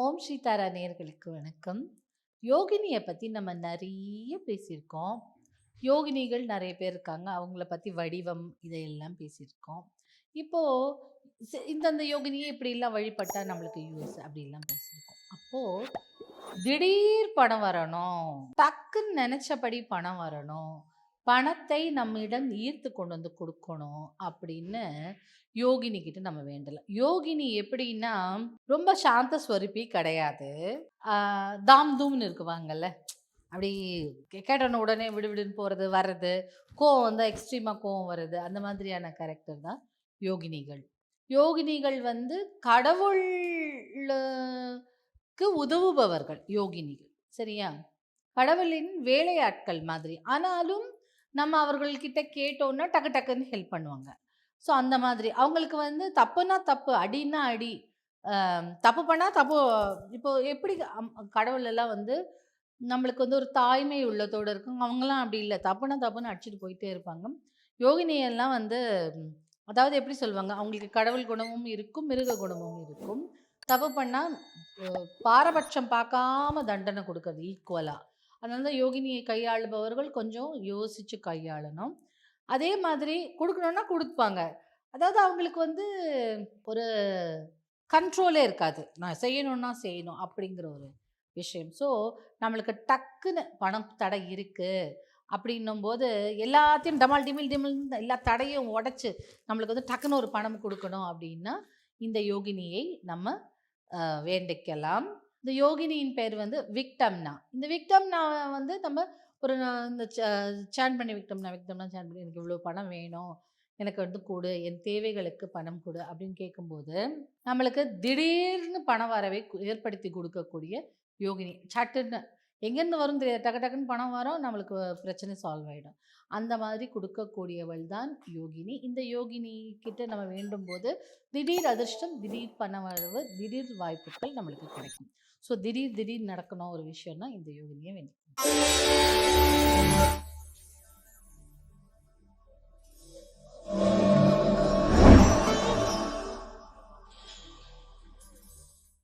ஓம் சீதாரா நேர்களுக்கு வணக்கம். யோகினியை பற்றி நம்ம நிறைய பேசியிருக்கோம். யோகினிகள் நிறைய பேர் இருக்காங்க. அவங்கள பற்றி வடிவம் இதையெல்லாம் பேசியிருக்கோம். இப்போது இந்தந்த யோகினியை இப்படிலாம் வழிபட்டால் நம்மளுக்கு யூஸ் அப்படிலாம் பேசியிருக்கோம். அப்போது திடீர் பணம் வரணும். டக்குன்னு நினச்சபடி பணம் வரணும். பணத்தை நம்மிடம் ஈர்த்து கொண்டு வந்து கொடுக்கணும் அப்படின்னு யோகினி கிட்ட நம்ம வேண்டலாம் யோகினி எப்படின்னா ரொம்ப சாந்த ஸ்வரூபி கிடையாது. தாம் தூம்னு இருக்குவாங்கல்ல அப்படி கேட்டன உடனே விடுவிடுன்னு போகிறது வர்றது கோவம் வந்தால் எக்ஸ்ட்ரீமாக கோவம் வருது அந்த மாதிரியான கேரக்டர் தான் யோகினிகள். யோகினிகள் வந்து கடவுளுக்கு உதவுபவர்கள் யோகினிகள் சரியா? கடவுளின் வேலையாட்கள் மாதிரி. ஆனாலும் நம்ம அவர்கள்கிட்ட கேட்டோன்னா டக்கு டக்குன்னு ஹெல்ப் பண்ணுவாங்க. ஸோ அந்த மாதிரி. அவங்களுக்கு வந்து தப்புனா தப்பு அடின்னா அடி தப்பு பண்ணால் தப்பு. இப்போ எப்படி அம்- கடவுள் எல்லாம் வந்து நம்மளுக்கு வந்து ஒரு தாய்மை உள்ளத்தோடு இருக்கும். அவங்களாம் அப்படி இல்லை. தப்புனா தப்புன்னு அடிச்சுட்டு போயிட்டே இருப்பாங்க. யோகினியெல்லாம் வந்து அதாவது எப்படி சொல்லுவாங்க அவங்களுக்கு கடவுள் குணமும் இருக்கும் மிருக குணமும் இருக்கும். தப்பு பண்ணால் பாரபட்சம் பார்க்காம தண்டனை கொடுக்கறது ஈக்குவலாக அதனால தான் யோகினியை கையாளுபவர்கள் கொஞ்சம் யோசித்து கையாளணும். அதே மாதிரி கொடுக்கணுன்னா கொடுப்பாங்க. அதாவது அவங்களுக்கு வந்து ஒரு கண்ட்ரோலே இருக்காது. நான் செய்யணும்னா செய்யணும் அப்படிங்கிற ஒரு விஷயம். ஸோ நம்மளுக்கு டக்குன்னு பணம் தடை இருக்குது அப்படின்னும் போது எல்லாத்தையும் டமால் டிமில் டிமில் எல்லா தடையும் உடச்சி நம்மளுக்கு வந்து டக்குன்னு ஒரு பணம் கொடுக்கணும் அப்படின்னா இந்த யோகினியை நம்ம வேண்டிக்கலாம். இந்த யோகினியின் பேர் வந்து விக்டம்னா. இந்த விக்டம்னா வந்து நம்ம ஒரு இந்த சேன் பண்ணி விக்டம்னா விக்டம்னா சேன் பண்ணி எனக்கு இவ்வளோ பணம் வேணும். எனக்கு வந்து கொடு. என் தேவைகளுக்கு பணம் கொடு. அப்படின்னு கேட்கும்போது நம்மளுக்கு திடீர்னு பண வரவை ஏற்படுத்தி கொடுக்கக்கூடிய யோகினி சட்டுன்னு எங்கேருந்து வரும் தெரியாது. டக்கு டக்குன்னு பணம் வரும் நம்மளுக்கு பிரச்சனை சால்வ் ஆகிடும் அந்த மாதிரி கொடுக்கக்கூடியவள் தான் யோகினி. இந்த யோகினி கிட்ட நம்ம வேண்டும் போது திடீர் அதிர்ஷ்டம் திடீர் பண வரவு திடீர் வாய்ப்புகள் நம்மளுக்கு கிடைக்கும். ஸோ திடீர் திடீர் நடக்கணும் ஒரு விஷயம்னா இந்த யோகினியை வேண்டிக்கணும்.